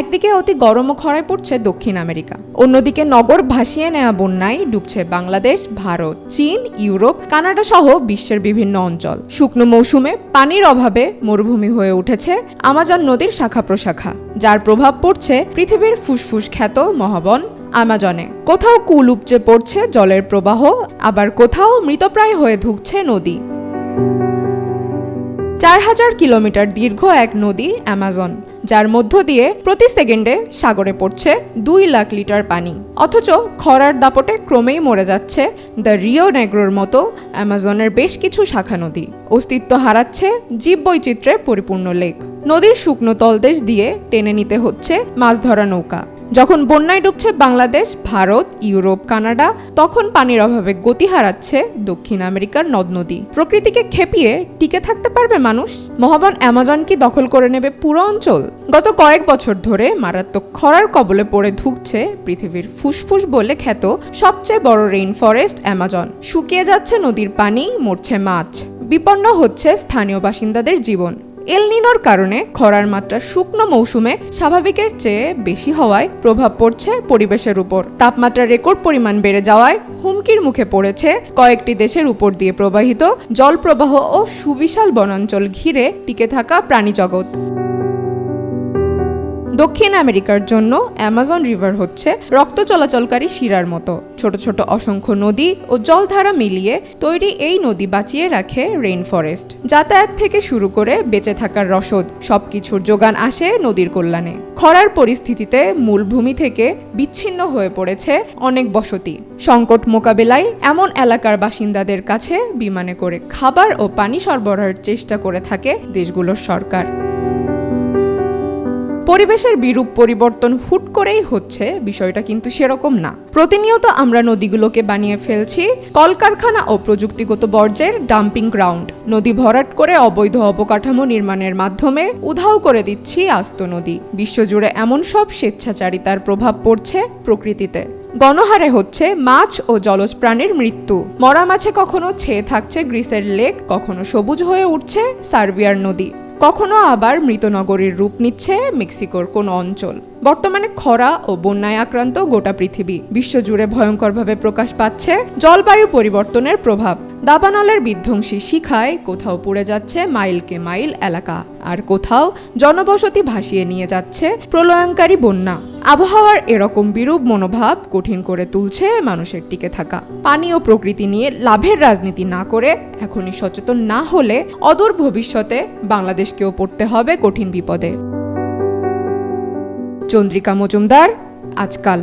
একদিকে অতি গরম ও খরায় পড়ছে দক্ষিণ আমেরিকা, অন্যদিকে নগর ভাসিয়ে নেওয়া বন্যায় ডুবছে বাংলাদেশ, ভারত, চীন, ইউরোপ, কানাডা সহ বিশ্বের বিভিন্ন অঞ্চল। শুকনো মৌসুমে পানির অভাবে মরুভূমি হয়ে উঠেছে আমাজন নদীর শাখা প্রশাখা, যার প্রভাব পড়ছে পৃথিবীর ফুসফুস খ্যাত মহাবন আমাজনে। কোথাও কুল উপচে পড়ছে জলের প্রবাহ, আবার কোথাও মৃতপ্রায় হয়ে ধুকছে নদী। চার হাজার কিলোমিটার দীর্ঘ এক নদী অ্যামাজন, যার মধ্য দিয়ে প্রতি সেকেন্ডে সাগরে পড়ছে দুই লাখ লিটার পানি। অথচ খরার দাপটে ক্রমেই মরে যাচ্ছে দ্য রিও নেগ্রোর মতো অ্যামাজনের বেশ কিছু শাখা নদী। অস্তিত্ব হারাচ্ছে জীববৈচিত্র্যে পরিপূর্ণ লেক। নদীর শুকনো তলদেশ দিয়ে টেনে নিতে হচ্ছে মাছ ধরা নৌকা। যখন বন্যায় ডুবছে বাংলাদেশ, ভারত, ইউরোপ, কানাডা, তখন পানির অভাবে গতি হারাচ্ছে দক্ষিণ আমেরিকার নদ নদী। প্রকৃতিকে খেপিয়ে টিকে থাকতে পারবে মানুষ? মহাবন অ্যামাজন কি দখল করে নেবে পুরো অঞ্চল? গত কয়েক বছর ধরে মারাত্মক খরার কবলে পড়ে ধুকছে পৃথিবীর ফুসফুস বলে খ্যাত সবচেয়ে বড় রেইন ফরেস্ট অ্যামাজন। শুকিয়ে যাচ্ছে নদীর পানি, মরছে মাছ। বিপন্ন হচ্ছে স্থানীয় বাসিন্দাদের জীবন। এলনিনোর কারণে খরার মাত্রা শুকনো মৌসুমে স্বাভাবিকের চেয়ে বেশি হওয়ায় প্রভাব পড়ছে পরিবেশের উপর। তাপমাত্রা রেকর্ড পরিমাণ বেড়ে যাওয়ায় হুমকির মুখে পড়েছে কয়েকটি দেশের উপর দিয়ে প্রবাহিত জলপ্রবাহ ও সুবিশাল বনাঞ্চল ঘিরে টিকে থাকা প্রাণীজগৎ। দক্ষিণ আমেরিকার জন্য অ্যামাজন রিভার হচ্ছে রক্ত চলাচলকারী শিরার মতো। ছোট ছোট অসংখ্য নদী ও জলধারা মিলিয়ে তৈরি এই নদী বাঁচিয়ে রাখে রেইন ফরেস্ট যাতায়াত থেকে শুরু করে বেঁচে থাকার রসদ, সবকিছুর যোগান আসে নদীর কল্যাণে। খরার পরিস্থিতিতে মূলভূমি থেকে বিচ্ছিন্ন হয়ে পড়েছে অনেক বসতি। সংকট মোকাবেলায় এমন এলাকার বাসিন্দাদের কাছে বিমানে করে খাবার ও পানি সরবরাহের চেষ্টা করে থাকে দেশগুলোর সরকার। পরিবেশের বিরূপ পরিবর্তন হুট করেই হচ্ছে, বিষয়টা কিন্তু সেরকম না। প্রতিনিয়ত আমরা নদীগুলোকে বানিয়ে ফেলছি, কলকারখানা ও প্রযুক্তিগত বর্জ্যের ডাম্পিং গ্রাউন্ড। নদী ভরাট করে অবৈধ অবকাঠামো নির্মাণের মাধ্যমে উধাও করে দিচ্ছি আস্ত নদী। বিশ্বজুড়ে এমন সব স্বেচ্ছাচারিতার প্রভাব পড়ছে প্রকৃতিতে। গণহারে হচ্ছে মাছ ও জলজ প্রাণীর মৃত্যু। মরা মাছে কখনো ছেয়ে থাকছে গ্রিসের লেক, কখনো সবুজ হয়ে উঠছে সার্বিয়ার নদী। কখনো আবার মৃতনগরের রূপ নিচ্ছে মেক্সিকোর কোনো অঞ্চল। বর্তমানে খরা ও বন্যায় আক্রান্ত গোটা পৃথিবী। বিশ্বজুড়ে ভয়ঙ্করভাবে প্রকাশ পাচ্ছে জলবায়ু পরিবর্তনের প্রভাব। দাবানলের বিধ্বংসী শিখায় কোথাও পড়ে যাচ্ছে মাইলকে মাইল এলাকা, আর কোথাও জনবসতি ভাসিয়ে নিয়ে যাচ্ছে প্রলয়ঙ্কারী বন্যা। আবহাওয়ার এরকম বিরূপ মনোভাব কঠিন করে তুলছে মানুষের টিকে থাকা। পানি ও প্রকৃতি নিয়ে লাভের রাজনীতি না করে এখনই সচেতন না হলে অদূর ভবিষ্যতে বাংলাদেশকেও পড়তে হবে কঠিন বিপদে। চন্দ্রিকা মজুমদার, আজকাল।